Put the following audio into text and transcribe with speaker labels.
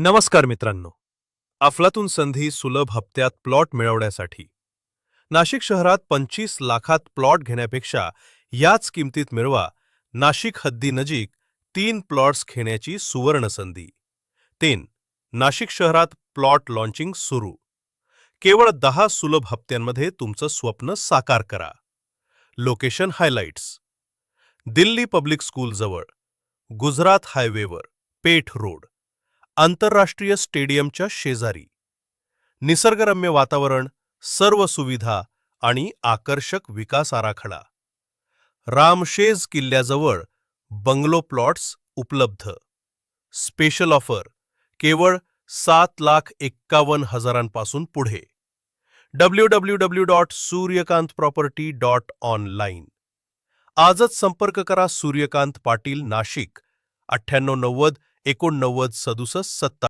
Speaker 1: नमस्कार मित्रांनो. अफलातून संधी सुलभ हप्त्यात प्लॉट मिळवण्यासाठी. नाशिक शहरात पंचवीस लाखात प्लॉट घेण्यापेक्षा याच किमतीत मिळवा नाशिक हद्दीनजीक तीन प्लॉट्स घेण्याची सुवर्ण संधी. तीन नाशिक शहरात प्लॉट लॉन्चिंग सुरू. केवळ दहा सुलभ हप्त्यांमध्ये तुमचं स्वप्न साकार करा. Location highlights. दिल्ली पब्लिक स्कूलजवळ गुजरात हायवेवर पेठ रोड. आंतरराष्ट्रीय स्टेडियमच्या शेजारी. निसर्गरम्य वातावरण सर्व सुविधा आणि आकर्षक विकास आराखडा. रामशेज किल्ल्याजवळ बंगलो प्लॉट्स उपलब्ध. स्पेशल ऑफर केवळ सात लाख एक्कावन्न हजारांपासून पुढे. W W W dot Suryakant property dot online आजच संपर्क करा सूर्यकांत पाटील नाशिक अठ्ठ्याण्णव नव्वद एकोणनव्वद सदुसष्ट सत्ता